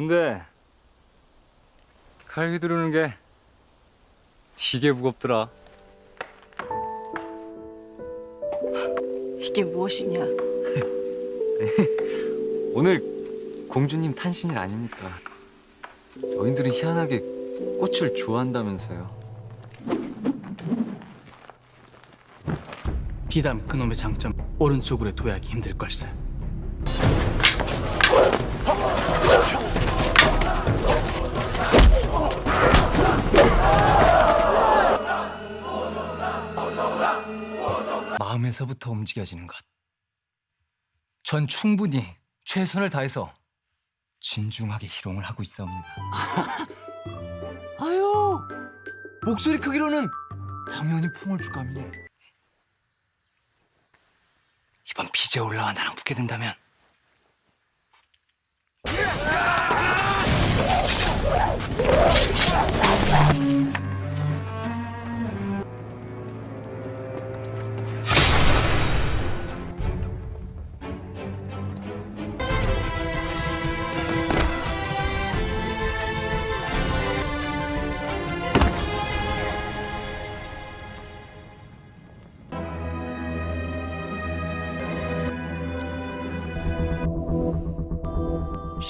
근데 칼 휘두르는 게 되게 무겁더라. 이게 무엇이냐? 오늘 공주님 탄신일 아닙니까? 여인들은 희한하게 꽃을 좋아한다면서요. 비담 그놈의 장점 오른쪽으로 도약이 힘들 걸세. 마음에서부터 움직여지는 것. 전 충분히 최선을 다해서 진중하게 희롱을 하고 있사옵니다. 아유 목소리 크기로는 당연히 풍월주감이네. 이번 비제 올라와 나랑 붙게 된다면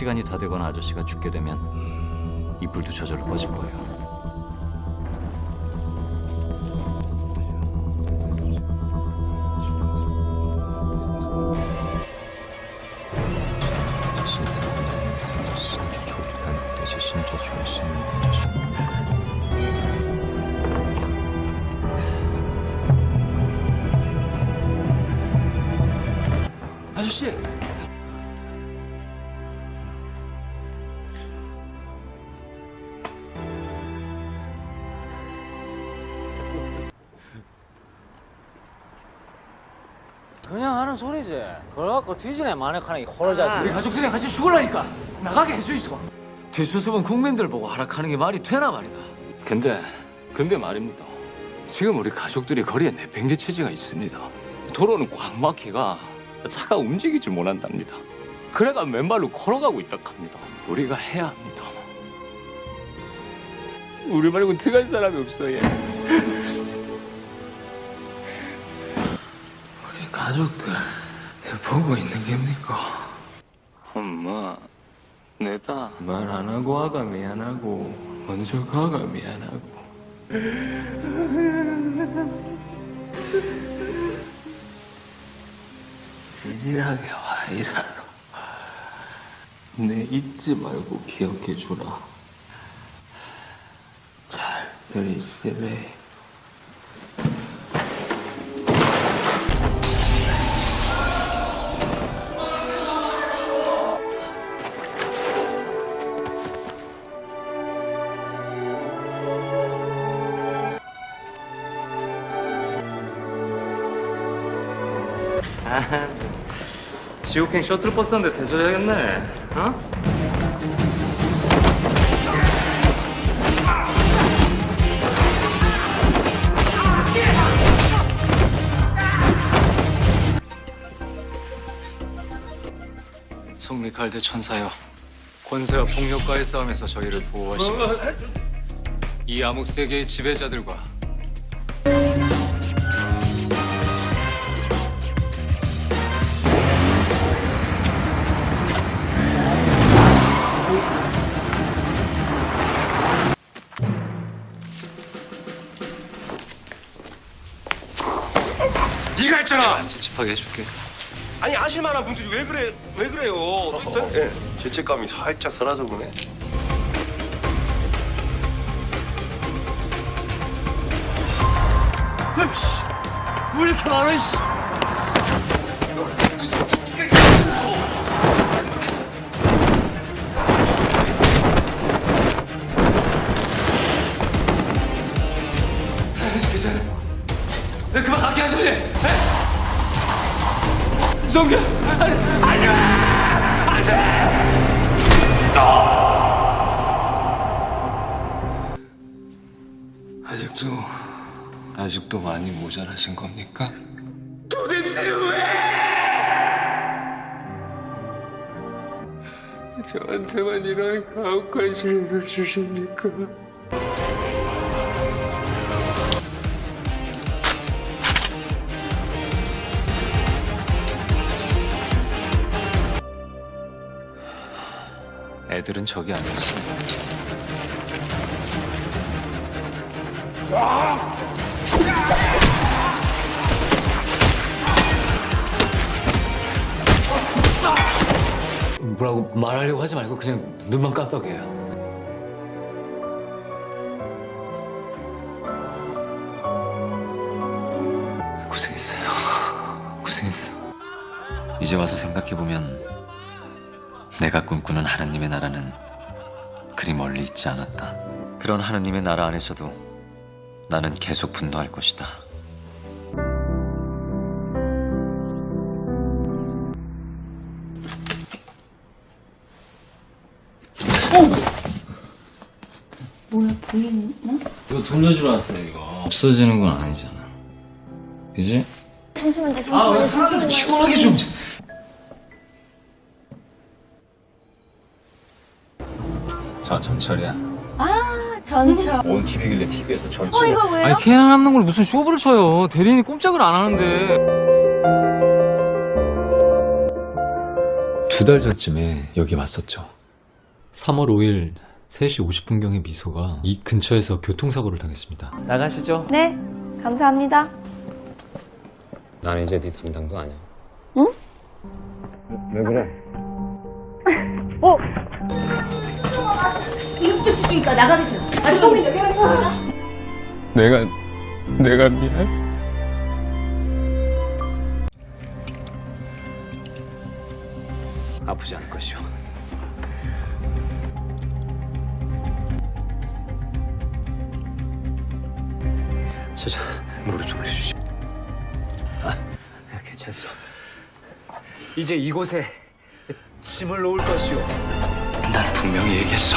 시간이 다 되거나 아저씨가 죽게 되면 이 불도 저절로 꺼질 거예요. 그래갖고 뒤지네 마네카네 호러자식. 우리 가족들이 같이 죽을라니까 나가게 해주이소. 대수습은 국민들 보고 하락하는 게 말이 되나 말이다. 근데 근데 말입니다. 지금 우리 가족들이 거리에 내팽개 처지가 있습니다. 도로는 꽉 막히가 차가 움직이질 못한답니다. 그래가 맨발로 걸어가고 있다 합니다. 우리가 해야 합니다. 우리 말고 들어갈 사람이 없어요. 우리 가족들 보고 있는 겁니까? 엄마, 내다 말 안 하고 와가 미안하고 먼저 가가 미안하고. 지질하게 와 이라노. 내 잊지 말고 기억해 주라. 잘 들이시래. 지옥행 셔틀버스인데 대절해야겠네. 어? 성미칼대 천사여 권세와 폭력과의 싸움에서 저희를 보호하시고 이 암흑 세계의 지배자들과 안 찝찝하게 해줄게. 아니 아실 만한 분들이 왜 그래 왜 그래요? 또 있어요? 예. 죄책감이 살짝 사라져 보네. 왜 이렇게 많아 이씨. 성규, 하지 마, 안 돼. 아직도 아직도 많이 모자라신 겁니까? 도대체 왜? 저한테만 이런 가혹한 시련을 주십니까? 애들은 적이 아니었어. 뭐라고 말하려고 하지 말고 그냥 눈만 깜빡해요. 고생했어요. 고생했어. 이제 와서 생각해 보면 내가 꿈꾸는 하나님의 나라는 그리 멀리 있지 않았다. 그런 하나님의 나라 안에서도 나는 계속 분노할 것이다. 뭐야 보이나? 이거 돌려주러 왔어요, 이거. 없어지는 건 아니잖아. 그지? 잠시만요 잠시만요 잠시만요 시원하게 좀. 자, 전철이야. 아 전철 온 TV길래 TV에서 전철. 어 이거 왜요? 아니 걔나 남는 걸 무슨 쇼부를 쳐요. 대리인이 꼼짝을 안 하는데. 두 달 전쯤에 여기 왔었죠. 3월 5일 3시 50분경에 미소가 이 근처에서 교통사고를 당했습니다. 나가시죠. 네 감사합니다 난 이제 네 담당도 아니야. 응? 왜 그래? 이름도 지주니까 나가 계세요 아주 좀 해야겠습니다 내가 내가 미안. 아프지 않을 것이오. 저자 무릎 좀 올려주시. 아, 괜찮소. 이제 이곳에 짐을 놓을 것이오. 난 분명히 얘기했어.